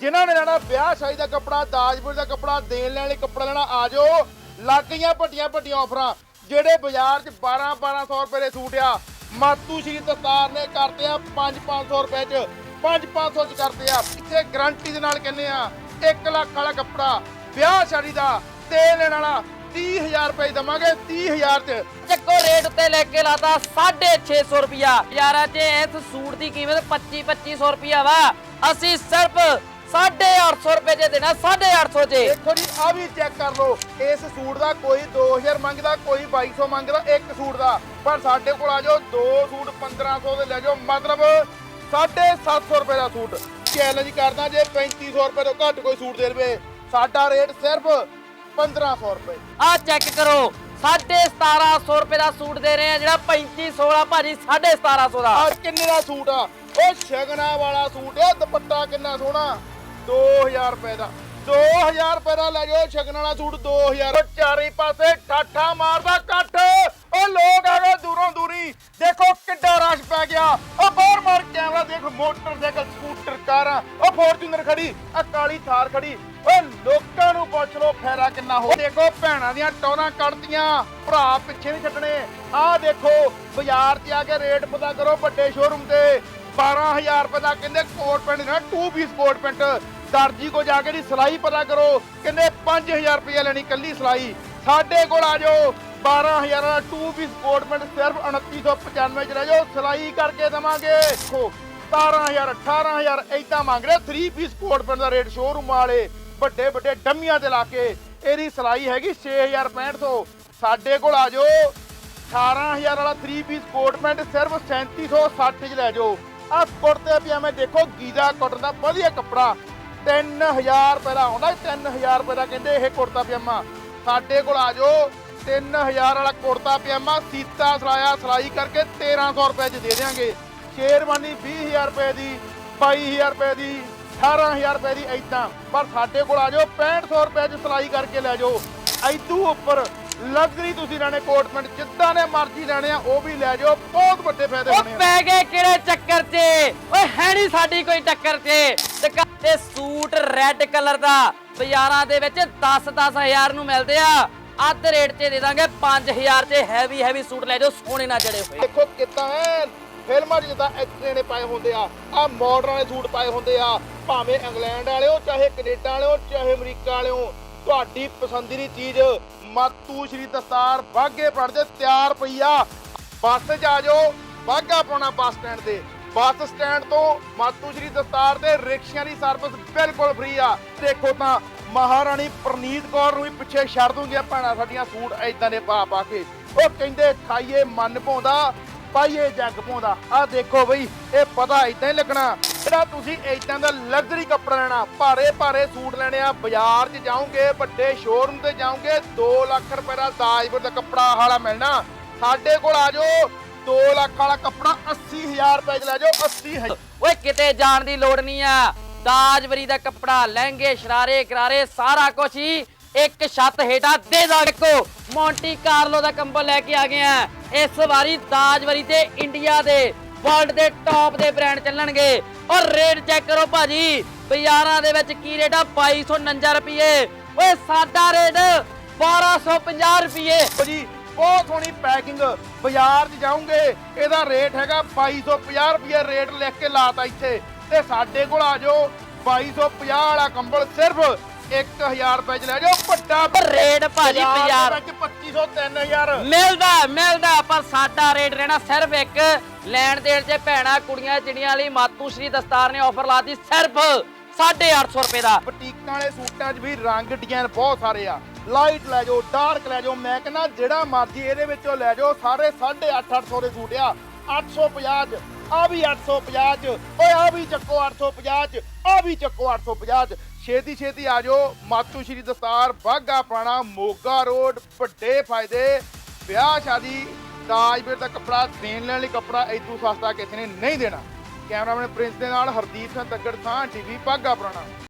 ਜਿਨ੍ਹਾਂ ਨੇ ਲੈਣਾ ਵਿਆਹ ਸ਼ਾਦੀ ਦਾ ਕੱਪੜਾ ਦਾਜਪੁਰ ਦਾ ਕੱਪੜਾ, ਦੇਣ ਲੈਣ ਲਈ ਕੱਪੜਾ ਲੈਣਾ, ਆ ਜਾਓ। ਲੱਗ ਗਈਆਂ ਵੱਡੀਆਂ ਵੱਡੀਆਂ ਆਫਰਾਂ, ਜਿਹੜੇ ਬਾਜ਼ਾਰ 'ਚ 12 1200 ਰੁਪਏ ਦੇ ਸੂਟ ਆ। ਮਾਤੂ ਸ਼੍ਰੀ ਦਸਤਾਰ ਨੇ ਕਰਤੇ ਆ 5 500 ਰੁਪਏ 'ਚ 5 500 'ਚ ਕਰਤੇ ਆ। ਇੱਥੇ ਗਾਰੰਟੀ ਦੇ ਨਾਲ ਕਹਿੰਦੇ ਆ 1 ਲੱਖ ਵਾਲਾ ਕੱਪੜਾ, ਵਿਆਹ ਸ਼ਾਦੀ ਦਾ, ਤੇ ਲੈਣ ਵਾਲਾ 30000 ਰੁਪਏ 'ਚ ਦਵਾਂਗੇ 30000 'ਚ। ਚੱਕੋ ਰੇਟ ਉੱਤੇ ਲੈ ਕੇ ਲਾਤਾ 650 ਰੁਪਿਆ ਯਾਰਾ ਜੇ ਇਸ ਸੂਟ ਦੀ ਕੀਮਤ 25 2500 ਰੁਪਿਆ ਵਾ। ਅਸੀਂ ਸਿਰਫ 850 ਰੁਪਏ ਦੇ ਦੇਣਾ 850 ਚ ਦੇਖੋ ਜੀ ਆ ਵੀ ਚੈੱਕ ਕਰ ਲਓ। ਇਸ ਸੂਟ ਦਾ ਕੋਈ 2000 ਮੰਗਦਾ ਕੋਈ 2200 ਮੰਗਦਾ ਇੱਕ ਸੂਟ ਦਾ। ਪਰ ਸਾਡੇ ਕੋਲ ਆ ਜਾਓ ਦੋ ਸੂਟ 1500 ਦੇ ਲੈ ਜਾਓ। ਮਤਲਬ 750 ਰੁਪਏ ਦਾ ਸੂਟ। ਚੈਲੰਜ ਕਰਦਾ ਜੇ 3500 ਰੁਪਏ ਤੋਂ ਘੱਟ ਕੋਈ ਸੂਟ ਦੇ ਲਵੇ ਸਾਡਾ ਰੇਟ ਸਿਰਫ 1500 ਰੁਪਏ। ਆ ਚੈੱਕ ਕਰੋ 1750 ਰੁਪਏ ਦਾ ਸੂਟ ਦੇ ਰਹੇ ਆ ਜਿਹੜਾ 3500 ਵਾਲਾ ਭਾਜੀ 1750 ਦਾ। ਆ ਕਿੰਨੇ ਦਾ ਸੂਟ ਆ? ਉਹ ਸ਼ਗਨਾ ਵਾਲਾ ਸੂਟ ਉਹ ਦੁਪੱਟਾ ਕਿੰਨਾ ਸੋਹਣਾ। 2000 ਰੁਪਏ ਦਾ। 2000 ਰੁਪਏ ਦਾ ਲੈ ਜਾਓ ਸ਼ਗਨ ਵਾਲਾ ਸੂਟ 2000 ਉਹ ਚਾਰੇ ਪਾਸੇ ਠਾਠਾ ਮਾਰਦਾ ਕੱਠ ਉਹ ਲੋਕ ਆ ਗਏ ਦੂਰੋਂ ਦੂਰੀ। ਦੇਖੋ ਕਿੱਡਾ ਰਸ਼ ਪੈ ਗਿਆ। ਉਹ ਬਾਹਰ ਮਾਰ ਕੈਮਰਾ ਦੇਖ ਮੋਟਰਸਾਈਕਲ, ਸਕੂਟਰ, ਕਾਰਾਂ। ਉਹ ਫੋਰਚੂਨਰ ਖੜੀ ਆ ਕਾਲੀ ਥਾਰ ਖੜੀ। ਓ ਲੋਕਾਂ ਨੂੰ ਪੁੱਛ ਲੋ ਫੈਰਾ ਕਿੰਨਾ ਹੋ ਦੇਖੋ ਭੈਣਾਂ ਦੀਆਂ ਟੌਰਾਂ ਕੱਢਦੀਆਂ ਭਰਾ ਪਿੱਛੇ ਨਹੀਂ ਛੱਡਣੇ। ਆਹ ਦੇਖੋ, ਬਾਜ਼ਾਰ 'ਚ ਆ ਕੇ ਰੇਟ ਪਤਾ ਕਰੋ ਵੱਡੇ ਸ਼ੋਰੂਮ ਤੇ। 12000 ਰੁਪਏ ਦਾ ਕਹਿੰਦੇ ਕੋਟ ਪੈਂਟ ਨਾ 2 ਪੀਸ ਕੋਟ ਪੈਂਟ। ਦਰਜੀ ਕੋ ਜਾ ਕੇ ਦੀ ਸਿਲਾਈ ਪਤਾ ਕਰੋ ਕਹਿੰਦੇ 5000 ਰੁਪਏ ਲੈਣੀ ਕੱਲੀ ਸਿਲਾਈ। ਸਾਡੇ ਕੋਲ ਆ ਜਾਓ। 12000 ਦਾ ਟੂ ਪੀਸ ਕੋਟ ਪੈਂਟ ਸਿਰਫ 2995 ਚ ਰਹਿ ਜਾਓ। ਸਿਲਾਈ ਕਰਕੇ ਦਵਾਂਗੇ। ਦੇਖੋ 17000 18000 ਏਦਾਂ ਮੰਗ ਰਹੇ। 3 ਪੀਸ ਕੋਟ ਦਾ ਰੇਟ ਸ਼ੋਰੂਮ ਵਾਲੇ ਵੱਡੇ ਵੱਡੇ ਡੰਮੀਆਂ ਤੇ ਲਾ ਕੇ ਇਹਦੀ ਸਿਲਾਈ ਹੈਗੀ 6650 ਸਾਡੇ ਕੋਲ ਆ ਜਾਓ। 18000 ਵਾਲਾ 3 ਪੀਸ ਕੋਟ ਪੈਂਟ ਸਿਰਫ 3760 ਚ ਲੈ ਜਾਓ। ਆ ਕੁੜਤੇ ਪਜਾਮੇ ਦੇਖੋ ਗੀਜ਼ਾ ਕਾਟਨ ਦਾ ਵਧੀਆ ਕੱਪੜਾ। 3000 ਰੁਪਏ ਦਾ ਆਉਂਦਾ 3000 ਰੁਪਏ ਦਾ ਕਹਿੰਦੇ ਇਹ ਕੁੜਤਾ ਪਜਾਮਾ। ਸਾਡੇ ਕੋਲ ਆ ਜਾਓ 3000 ਵਾਲਾ ਕੁੜਤਾ ਪਜਾਮਾ ਸੀਤਾ ਸਲਾਇਆ ਸਲਾਈ ਕਰਕੇ 1300 ਰੁਪਏ ਚ ਦੇ ਦੇਵਾਂਗੇ ਸ਼ੇਰਵਾਨੀ 20000 ਰੁਪਏ ਦੀ 22000 ਰੁਪਏ ਦੀ 18000 ਰੁਪਏ ਦੀ ਐਦਾਂ ਪਰ ਸਾਡੇ ਕੋਲ ਆ ਜਾਓ 6500 ਰੁਪਏ ਚ ਸਿਲਾਈ ਕਰਕੇ ਲੈ ਜਾਓ। ਐਦੂ ਉੱਪਰ ਲਗਜ਼ਰੀ ਤੁਸੀਂ ਲੈਣੇ ਕੋਟ ਪੈਂਟ ਜਿੱਦਾਂ ਨੇ ਮਰਜ਼ੀ ਲੈਣੇ ਆ ਉਹ ਵੀ ਲੈ ਜਾਓ ਬਹੁਤ ਵੱਡੇ ਫਾਇਦੇ ਉਹ ਹੋਣੇ ਆ। ਪੈ ਗਏ ਕਿਹੜੇ ਚੱਕਰ 'ਚ? ਓਏ ਹੈ ਨਹੀਂ ਸਾਡੀ ਕੋਈ ਟੱਕਰ 'ਚ। ਤੇ ਸੂਟ ਰੈੱਡ ਕਲਰ ਦਾ ਬਾਜ਼ਾਰਾਂ ਦੇ ਵਿੱਚ 10-10000 ਨੂੰ ਮਿਲਦੇ ਆ। ਅੱਧ ਰੇਟ 'ਚ ਦੇ ਦਾਂਗੇ 5000 'ਚ ਹੈਵੀ ਹੈਵੀ ਸੂਟ ਲੈ ਜਾਓ, ਸੋਹਣੇ ਨਾਲ ਜੜੇ ਹੋਏ। ਦੇਖੋ ਕਿੱਦਾਂ ਐ, ਫਿਲਮਾਂ 'ਚ ਜਿੱਦਾਂ ਐਕਟਰੇ ਨੇ ਪਾਏ ਹੁੰਦੇ ਆ ਆ ਮਾਡਰਨ ਵਾਲੇ ਸੂਟ ਪਾਏ ਹੁੰਦੇ ਆ, ਭਾਵੇਂ ਇੰਗਲੈਂਡ ਵਾਲੇ ਹੋ ਚਾਹੇ ਕੈਨੇਡਾ ਵਾਲੇ ਹੋ ਚਾਹੇ ਅਮਰੀਕਾ ਵਾਲੇ ਹੋ ਤੁਹਾਡੀ ਪਸੰਦੀ ਚੀਜ਼ ਮਾਤੂ ਸ਼੍ਰੀ ਦਸਤਾਰ ਬਾਗੇ ਪੜ ਦੇ ਤਿਆਰ ਪਈ ਆ। ਬੱਸ 'ਚ ਆ ਜਾਓ ਬਾਗਾ ਪਾਉਣਾ ਬੱਸ ਸਟੈਂਡ ਤੇ। ਬੱਸ ਸਟੈਂਡ ਤੋਂ ਮਾਤੂ ਸ਼੍ਰੀ ਦਸਤਾਰ ਤੇ ਰਿਕਸ਼ਿਆਂ ਦੀ ਸਰਵਿਸ ਬਿਲਕੁਲ ਫ੍ਰੀ ਆ। ਦੇਖੋ ਤਾਂ ਮਹਾਰਾਣੀ ਪ੍ਰਨੀਤ ਕੌਰ ਨੂੰ ਵੀ ਪਿੱਛੇ ਛੱਡ ਦੂੰਗੀਆਂ ਭੈਣਾਂ, ਸਾਡੀਆਂ ਸੂਟ ਐਦਾਂ ਦੇ ਪਾ ਪਾ ਕੇ। ਉਹ ਕਹਿੰਦੇ, ਖਾਈਏ ਮਨ ਪਾਉਂਦਾ ਪਾਈਏ ਜੱਗ ਪਾਉਂਦਾ ਆ ਦੇਖੋ ਬਈ, ਇਹ ਪਤਾ ਇਦਾਂ ਹੀ ਲੱਗਣਾ, ਜਿਹੜਾ ਤੁਸੀਂ ਇਦਾਂ ਦਾ ਲਗਜ਼ਰੀ ਕੱਪੜਾ ਲੈਣਾ, ਭਾਰੇ ਭਾਰੇ ਸੂਟ ਲੈਣੇ ਆ, ਬਾਜ਼ਾਰ 'ਚ ਜਾਓਗੇ, ਵੱਡੇ ਸ਼ੋਰੂਮ ਤੇ ਜਾਓਗੇ 2 ਲੱਖ ਰੁਪਏ ਦਾ ਦਾਜਪੁਰ ਦਾ ਕੱਪੜਾ ਹਾਲਾ ਮਿਲਣਾ। ਸਾਡੇ ਕੋਲ ਆ ਜਾਓ 2 ਲੱਖ ਵਾਲਾ ਕੱਪੜਾ 80000 ਰੁਪਏ 'ਚ ਲੈ ਜਾਓ 80000 ਓਏ ਕਿਤੇ ਜਾਣ ਦੀ ਲੋੜ ਨਹੀਂ ਆ। ਦਾਜਵਰੀ ਦਾ ਕੱਪੜਾ ਲਹਿੰਗੇ ਸ਼ਰਾਰੇ ਕਰਾਰੇ ਸਾਰਾ ਕੁਝ ਹੀ ਇੱਕ ਛੱਤ ਹੇਠਾਂ ਦੇ ਦਾਂਗੇ ਕੋ ਮੌਂਟੀ ਕਾਰਲੋ ਦਾ ਕੰਬਲ ਲੈ ਕੇ ਆ ਗਏ ਆ। ਇਸ ਵਾਰੀ ਦਾਜਵਰੀ ਤੇ ਇੰਡੀਆ ਦੇ ਵਰਲਡ ਦੇ ਟੌਪ ਦੇ ਬ੍ਰਾਂਡ ਚੱਲਣਗੇ। ਔਰ ਰੇਟ ਚੈੱਕ ਕਰੋ ਭਾਜੀ ਬਾਜ਼ਾਰਾਂ ਦੇ ਵਿੱਚ ਕੀ ਰੇਟ ਆ? 2249 ਰੁਪਏ। ਓਏ ਸਾਡਾ ਰੇਟ 1250 ਰੁਪਏ। ਦੇਖੋ ਜੀ ਬਹੁਤ ਸੋਹਣੀ ਪੈਕਿੰਗ ਬਾਜ਼ਾਰ 'ਚ ਜਾਓਗੇ। ਇਹਦਾ ਰੇਟ ਹੈਗਾ 2250 ਰੁਪਏ ਰੇਟ ਲਿਖ ਕੇ ਲਾਤਾ ਇੱਥੇ। ਤੇ ਸਾਡੇ ਕੋਲ ਆ ਜਾਓ 2250 ਵਾਲਾ ਕੰਬਲ ਸਿਰਫ 1000 ਰੁਪਏ 'ਚ ਲੈ ਜਾਓ ਵੱਡਾ ਰੇਟ ਭਾਜੀ ਬਾਜ਼ਾਰ ਵਿੱਚ 2500 3000 ਮਿਲਦਾ ਮਿਲਦਾ ਪਰ ਸਾਡਾ ਰੇਟ ਰਹਿਣਾ ਸਿਰਫ ਇੱਕ। ਲੈਣ ਦੇਣ 'ਚ ਭੈਣਾ ਕੁੜੀਆਂ ਚਿੜੀਆਂ ਲਈ ਮਾਤੂ ਸ਼੍ਰੀ ਦਸਤਾਰ ਨੇ ਆਫਰ ਲਾਤੀ ਸਿਰਫ 850 ਰੁਪਏ ਦਾ। ਬੁਟੀਕਾਂ ਵਾਲੇ ਸੂਟਾਂ 'ਚ ਵੀ ਰੰਗ ਡਿਜ਼ਾਈਨ ਬਹੁਤ ਸਾਰੇ ਆ। ਲਾਈਟ ਲੈ ਜਾਓ, ਡਾਰਕ ਲੈ ਜਾਓ, ਮੈਂ ਕਹਿੰਦਾ ਜਿਹੜਾ ਮਰਜ਼ੀ ਇਹਦੇ ਵਿੱਚੋਂ ਲੈ ਜਾਓ ਸਾਰੇ 850 800 ਦੇ ਸੂਟ ਆ। 850 'ਚ ਆ ਵੀ 850 'ਚ, ਓਏ ਆ ਵੀ ਚੱਕੋ 850 'ਚ ਆ ਵੀ ਚੱਕੋ 850 'ਚ। ਛੇਤੀ ਛੇਤੀ ਆ ਜਾਓ ਮਾਤੂ ਸ਼੍ਰੀ ਦਸਤਾਰ ਬਾਗਾ ਪੁਰਾਣਾ, ਮੋਗਾ ਰੋਡ, ਵੱਡੇ ਫਾਇਦੇ, ਵਿਆਹ ਸ਼ਾਦੀ ਤਾਜਪੁਰ ਦਾ ਕੱਪੜਾ ਦੇਣ ਲੈਣ ਲਈ ਕੱਪੜਾ ਇਦੋਂ ਸਸਤਾ ਕਿਸੇ ਨੇ ਨਹੀਂ ਦੇਣਾ। ਕੈਮਰਾਮੈਨ ਪ੍ਰਿੰਸ ਦੇ ਨਾਲ ਹਰਦੀਪ ਸਿੰਘ ਤੱਗੜ ਸਾਹ ਟੀਵੀ ਬਾਗਾ ਪੁਰਾਣਾ।